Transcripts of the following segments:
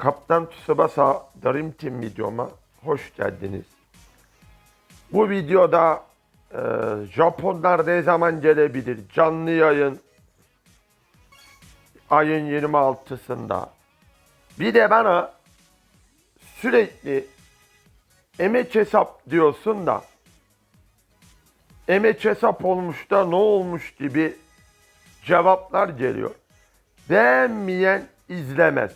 Kaptan Tsubasa Dream Team videoma hoş geldiniz. Bu videoda e, Japonlar ne zaman gelebilir? Canlı yayın ayın 26'sında. Bir de bana sürekli emeç hesap diyorsun da emeç hesap olmuş da ne olmuş gibi cevaplar geliyor. Beğenmeyen izlemez.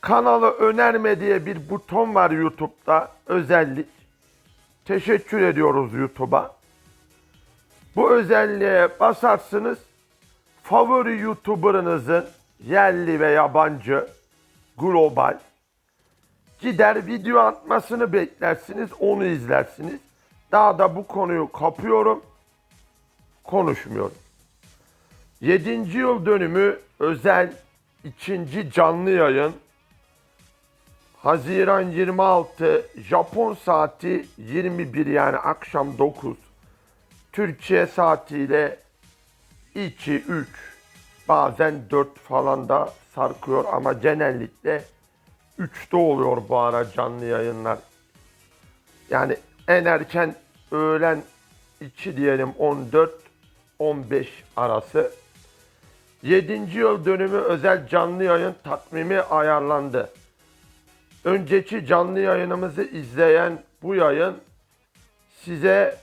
Kanalı önerme diye bir buton var YouTube'da özellik. Teşekkür ediyoruz YouTube'a. Bu özelliğe basarsınız. Favori YouTuber'ınızın yerli ve yabancı global gider video atmasını beklersiniz, onu izlersiniz. Daha da bu konuyu kapıyorum, konuşmuyorum. 7. yıl dönümü özel ikinci canlı yayın Haziran 26 Japon saati 21 yani akşam 9 Türkiye saatiyle 2 3 bazen 4 falan da sarkıyor ama genellikle 3'te oluyor bu ara canlı yayınlar. Yani en erken öğlen 2 diyelim 14 15 arası 7. yıl dönümü özel canlı yayın takvimi ayarlandı. Önceki canlı yayınımızı izleyen bu yayın size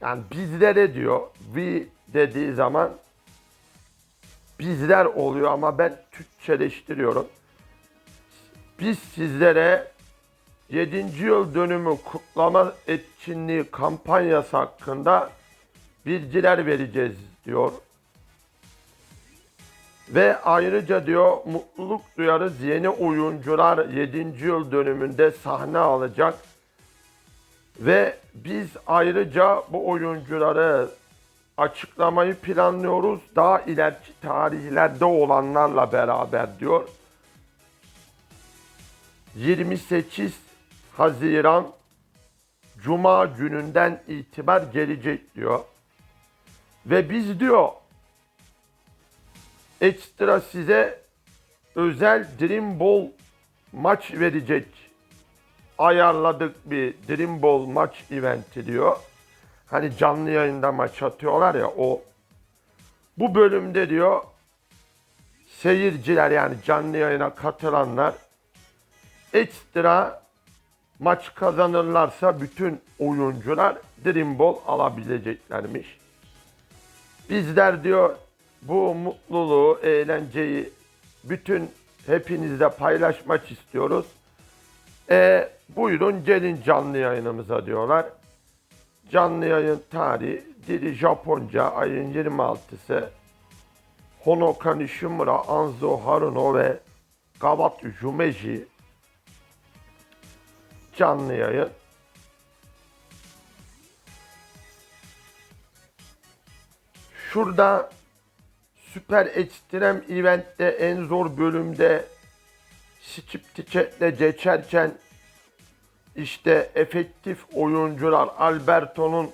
yani bizlere diyor we dediği zaman bizler oluyor ama ben Türkçeleştiriyorum. Biz sizlere 7. yıl dönümü kutlama etkinliği kampanyası hakkında bilgiler vereceğiz diyor. Ve ayrıca diyor mutluluk duyarız yeni oyuncular 7. yıl dönümünde sahne alacak. Ve biz ayrıca bu oyuncuları açıklamayı planlıyoruz. Daha ileriki tarihlerde olanlarla beraber diyor. 28 Haziran Cuma gününden itibar gelecek diyor. Ve biz diyor ekstra size özel Dream Ball maç verecek ayarladık bir Dream Ball maç eventi diyor. Hani canlı yayında maç atıyorlar ya o. Bu bölümde diyor seyirciler yani canlı yayına katılanlar ekstra maç kazanırlarsa bütün oyuncular Dream Ball alabileceklermiş. Bizler diyor bu mutluluğu, eğlenceyi bütün hepinizle paylaşmak istiyoruz. E, buyurun gelin canlı yayınımıza diyorlar. Canlı yayın tarihi dili Japonca ayın 26'sı Honoka Nishimura, Anzo Haruno ve Gabat Jumeji canlı yayın. Şurada Süper Ekstrem Event'te en zor bölümde skip tiketle geçerken işte efektif oyuncular Alberto'nun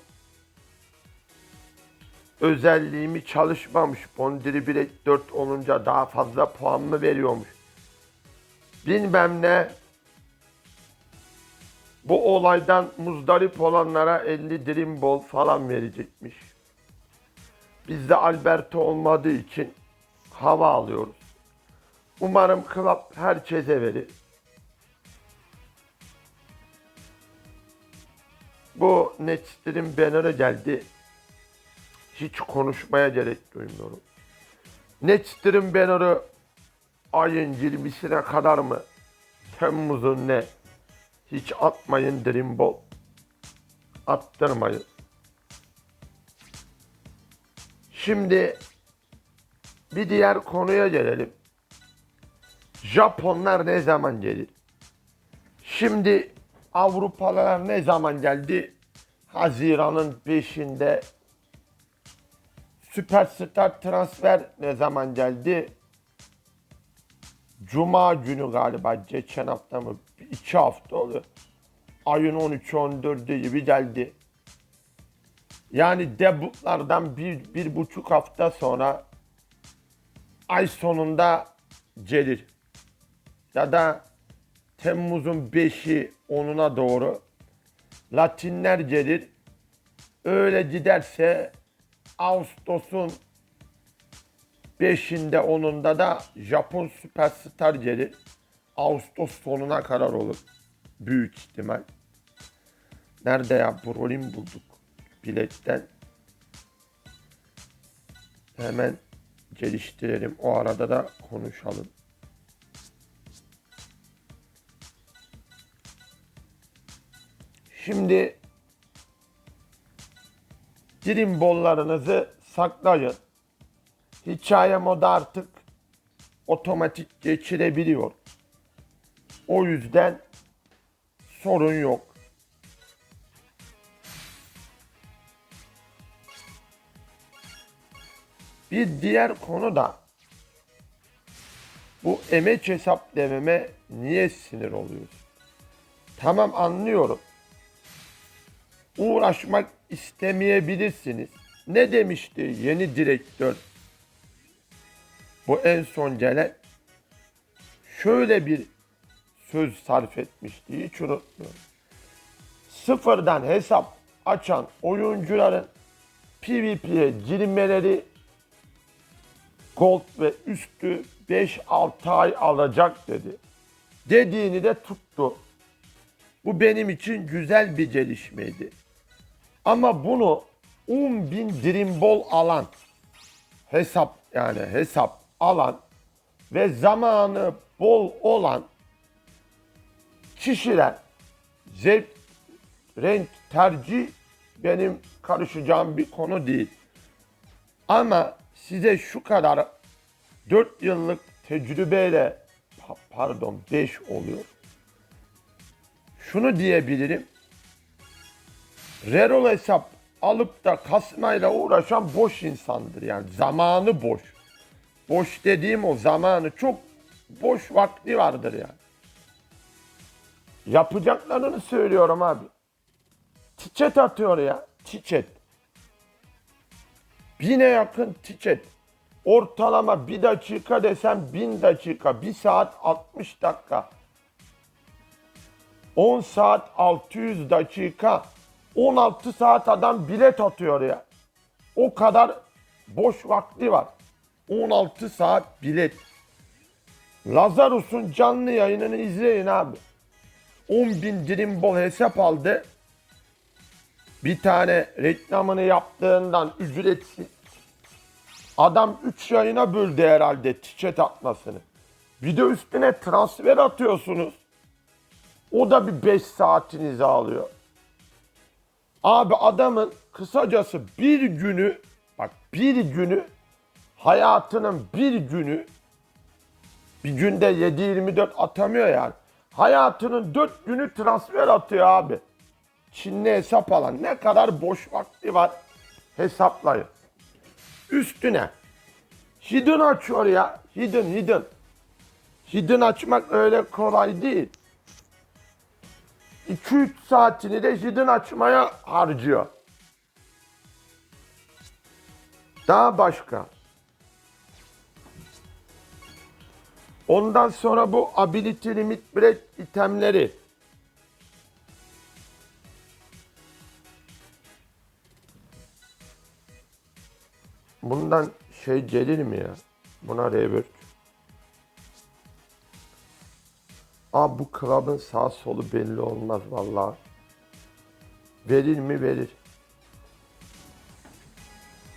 özelliğimi çalışmamış. Bondiri bilek 4 olunca daha fazla puan mı veriyormuş? Bilmem ne. Bu olaydan muzdarip olanlara 50 Dream Ball falan verecekmiş. Bizde Alberto olmadığı için hava alıyoruz. Umarım Club herkese verir. Bu Netstream banner'ı geldi. Hiç konuşmaya gerek duymuyorum. Netstream banner'ı ayın 20'sine kadar mı? Temmuz'un ne? Hiç atmayın Dream Ball. Attırmayın. Şimdi bir diğer konuya gelelim. Japonlar ne zaman gelir? Şimdi Avrupalılar ne zaman geldi? Haziran'ın 5'inde Süperstar transfer ne zaman geldi? Cuma günü galiba geçen hafta mı? İki hafta oluyor. Ayın 13-14'ü gibi geldi. Yani debutlardan bir, bir buçuk hafta sonra ay sonunda gelir. ya da Temmuz'un 5'i 10'una doğru Latinler gelir. Öyle giderse Ağustos'un 5'inde 10'unda da Japon Süperstar gelir. Ağustos sonuna kadar olur. Büyük ihtimal. Nerede ya? Brolin bulduk. Biletten. Hemen geliştirelim. O arada da konuşalım. Şimdi dilim bollarınızı saklayın. Hikaye modu artık otomatik geçirebiliyor. O yüzden sorun yok. Bir diğer konu da bu emek hesap dememe niye sinir oluyorsun? Tamam anlıyorum. Uğraşmak istemeyebilirsiniz. Ne demişti yeni direktör? Bu en son gelen şöyle bir söz sarf etmişti. Hiç unutmuyorum. Sıfırdan hesap açan oyuncuların PvP'ye girmeleri gold ve üstü 5-6 ay alacak dedi. Dediğini de tuttu. Bu benim için güzel bir gelişmeydi. Ama bunu 10 bin drimbol alan hesap yani hesap alan ve zamanı bol olan kişiler zevk, renk, tercih benim karışacağım bir konu değil. Ama size şu kadar 4 yıllık tecrübeyle pa- pardon 5 oluyor. Şunu diyebilirim. Rerol hesap alıp da kasmayla uğraşan boş insandır yani zamanı boş. Boş dediğim o zamanı çok boş vakti vardır yani. Yapacaklarını söylüyorum abi. Tiçet atıyor ya. Tiçet. Bine yakın tiçet. Ortalama bir dakika desem bin dakika. Bir saat 60 dakika. 10 saat 600 dakika. 16 saat adam bilet atıyor ya. O kadar boş vakti var. 16 saat bilet. Lazarus'un canlı yayınını izleyin abi. 10 bin drimbol hesap aldı. Bir tane reklamını yaptığından ücretsiz. Adam 3 yayına böldü herhalde tiket atmasını. Bir de üstüne transfer atıyorsunuz. O da bir 5 saatinizi alıyor. Abi adamın kısacası bir günü bak bir günü hayatının bir günü bir günde 7-24 atamıyor yani. Hayatının 4 günü transfer atıyor abi. Çinli hesap alan ne kadar boş vakti var hesaplayın. Üstüne hidden açıyor ya. Hidden hidden. Hidden açmak öyle kolay değil. 2-3 saatini de hidden açmaya harcıyor. Daha başka. Ondan sonra bu ability limit break itemleri. Bundan şey gelir mi ya? Buna rework. Abi bu club'ın sağ solu belli olmaz vallahi. Verir mi verir.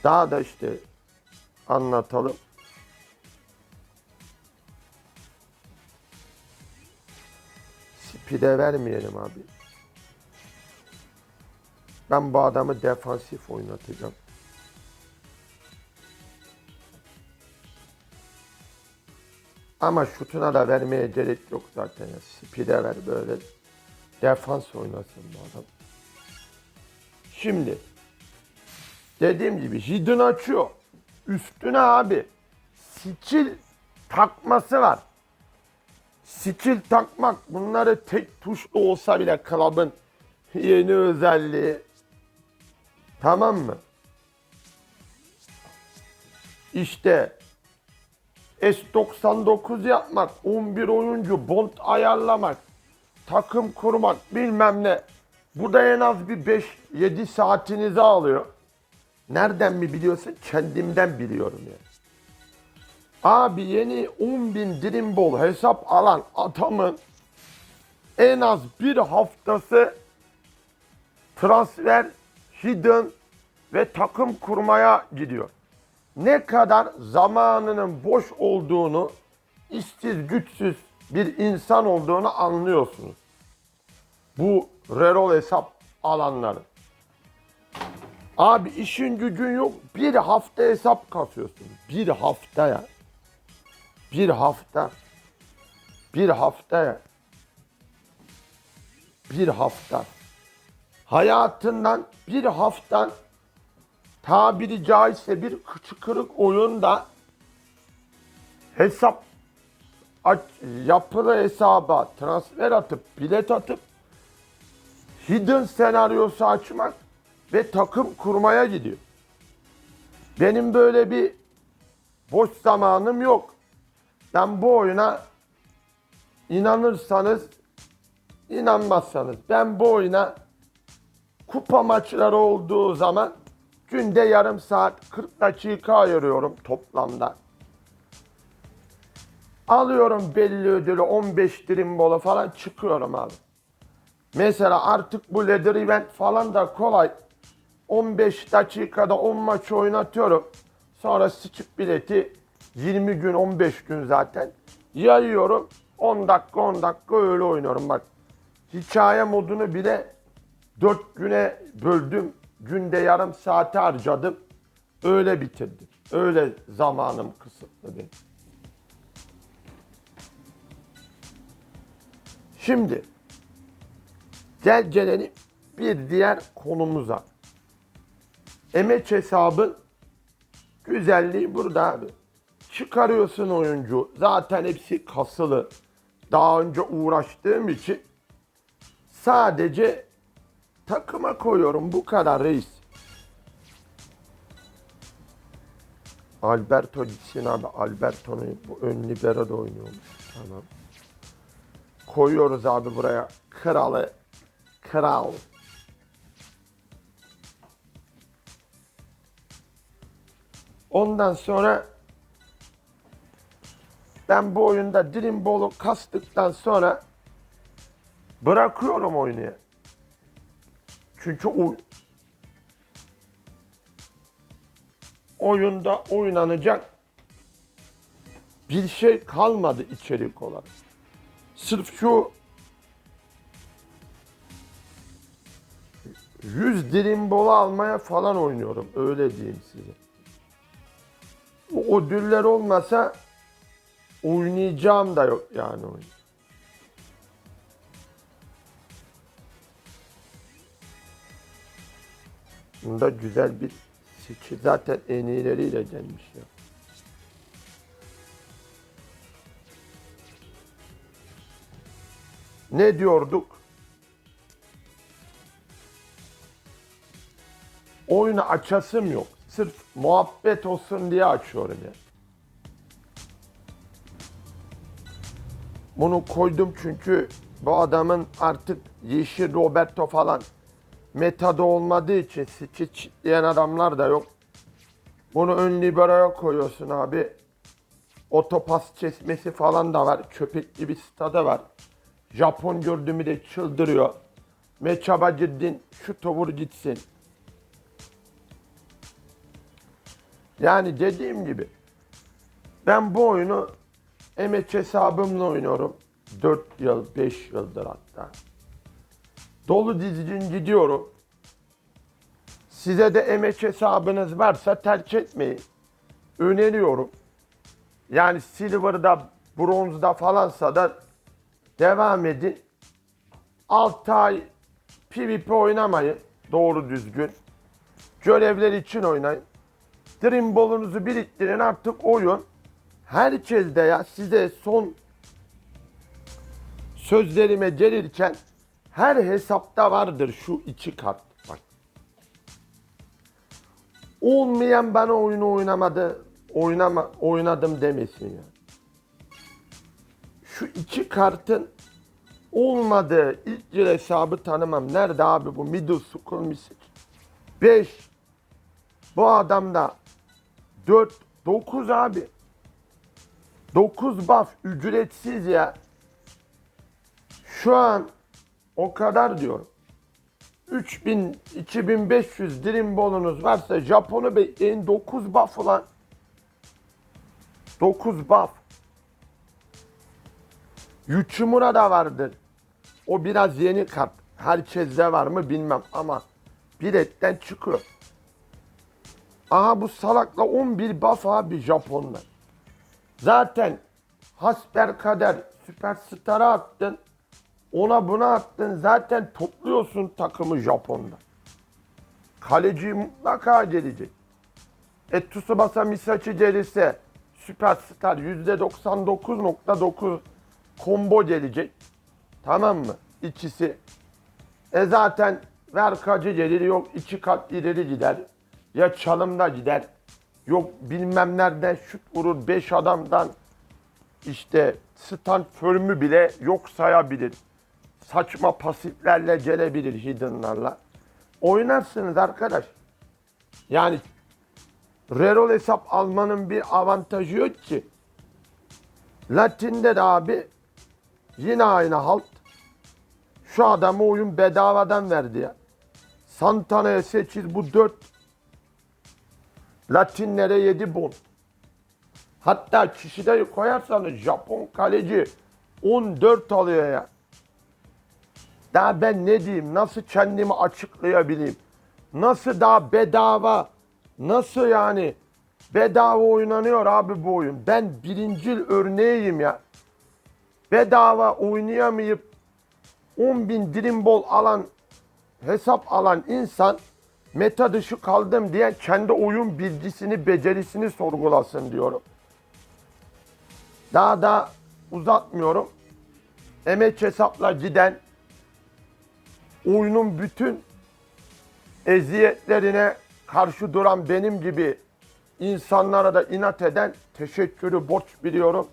Daha da işte anlatalım. Speed'e vermeyelim abi. Ben bu adamı defansif oynatacağım. Ama şutuna da vermeye gerek yok zaten. Ya. Speed'e ver böyle. Defans oynasın bu adam. Şimdi dediğim gibi hidden açıyor. Üstüne abi skill takması var. Skill takmak bunları tek tuşlu olsa bile club'ın yeni özelliği. Tamam mı? İşte S99 yapmak, 11 oyuncu, bond ayarlamak, takım kurmak bilmem ne. Bu da en az bir 5-7 saatinizi alıyor. Nereden mi biliyorsun? Kendimden biliyorum yani. Abi yeni 10.000 Dream Ball hesap alan adamın en az bir haftası transfer, hidden ve takım kurmaya gidiyor. Ne kadar zamanının boş olduğunu, işsiz güçsüz bir insan olduğunu anlıyorsunuz. Bu rerol hesap alanların. Abi işin gücün yok. Bir hafta hesap kasıyorsunuz. Bir haftaya. Bir hafta. Bir haftaya. Bir hafta. Hayatından bir haftan tabiri caizse bir kırık oyunda hesap aç, yapılı hesaba transfer atıp bilet atıp hidden senaryosu açmak ve takım kurmaya gidiyor. Benim böyle bir boş zamanım yok. Ben bu oyuna inanırsanız inanmazsanız ben bu oyuna kupa maçları olduğu zaman günde yarım saat 40 dakika ayırıyorum toplamda. Alıyorum belli ödülü 15 Dreambola falan çıkıyorum abi. Mesela artık bu Leather Event falan da kolay. 15 dakikada 10 maç oynatıyorum. Sonra sıçıp bileti 20 gün 15 gün zaten yayıyorum. 10 dakika 10 dakika öyle oynuyorum bak. Hikaye modunu bile 4 güne böldüm. Günde yarım saate harcadım. Öyle bitirdim. Öyle zamanım kısıtlı. Şimdi gel gelelim bir diğer konumuza. Emeç hesabın güzelliği burada abi. Çıkarıyorsun oyuncu. Zaten hepsi kasılı. Daha önce uğraştığım için sadece takıma koyuyorum. Bu kadar reis. Alberto gitsin abi. Alberto'nu bu ön libero da oynuyormuş. Tamam. Koyuyoruz abi buraya. Kralı. Kral. Ondan sonra ben bu oyunda Dream Ball'u kastıktan sonra bırakıyorum oyunu. Çünkü o oyunda oynanacak bir şey kalmadı içerik olarak. Sırf şu 100 dilim bola almaya falan oynuyorum. Öyle diyeyim size. O ödüller olmasa oynayacağım da yok yani oyun. Bunda güzel bir seçi zaten en iyileriyle gelmiş ya. Ne diyorduk? Oyunu açasım yok. Sırf muhabbet olsun diye açıyorum ya. Bunu koydum çünkü bu adamın artık Yeşil Roberto falan metada olmadığı için stitch diyen adamlar da yok. Bunu ön libero'ya koyuyorsun abi. Otopas kesmesi falan da var. Köpek gibi stada var. Japon gördüğümü de çıldırıyor. Meçaba girdin şu tavur gitsin. Yani dediğim gibi ben bu oyunu emek hesabımla oynuyorum. 4 yıl, 5 yıldır hatta. Dolu dizgin gidiyorum. Size de emek hesabınız varsa terk etmeyin. Öneriyorum. Yani Silver'da, Bronz'da falansa da devam edin. 6 ay PvP oynamayın. Doğru düzgün. Görevler için oynayın. Dream Ball'unuzu biriktirin artık oyun. Herkes de ya size son sözlerime gelirken her hesapta vardır şu iki kart. Bak. Olmayan bana oyunu oynamadı. oynama, oynadım demesin ya. Şu iki kartın olmadığı ilk yıl hesabı tanımam. Nerede abi bu middle school message? 5. Bu adamda 4, 9 abi. 9 buff ücretsiz ya. Şu an o kadar diyorum. 3000 2500 Dream Ball'unuz varsa Japon'u bekleyin 9 buff ulan. 9 buff. Yuchimura da vardır. O biraz yeni kart. Herkeste var mı bilmem ama bir etten çıkıyor. Aha bu salakla 11 buff abi Japonlar. Zaten hasber kader süperstara attın. Ona buna attın. Zaten topluyorsun takımı Japon'da. Kaleci mutlaka gelecek. E Tsubasa Misachi gelirse süperstar %99.9 combo gelecek. Tamam mı? İkisi. E zaten Verkacı gelir yok iki kat ileri gider. Ya çalımda gider. Yok bilmem nereden şut vurur. Beş adamdan işte stand formü bile yok sayabilir. Saçma pasiflerle gelebilir hidden'larla. Oynarsınız arkadaş. Yani reroll hesap almanın bir avantajı yok ki. Latin'de de abi yine aynı halt. Şu adamı oyun bedavadan verdi ya. Santana'ya 8 bu 4. Latinlere 7 bon. Hatta kişide koyarsanız Japon kaleci 14 alıyor ya. Daha ben ne diyeyim? Nasıl kendimi açıklayabileyim? Nasıl daha bedava? Nasıl yani? Bedava oynanıyor abi bu oyun. Ben birincil örneğiyim ya. Bedava oynayamayıp 10 bin Dream Ball alan hesap alan insan meta dışı kaldım diye kendi oyun bilgisini, becerisini sorgulasın diyorum. Daha da uzatmıyorum. Emek hesapla giden oyunun bütün eziyetlerine karşı duran benim gibi insanlara da inat eden teşekkürü borç biliyorum.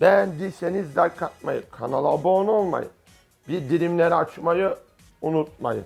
Beğendiyseniz like atmayı, kanala abone olmayı, bildirimleri açmayı unutmayın.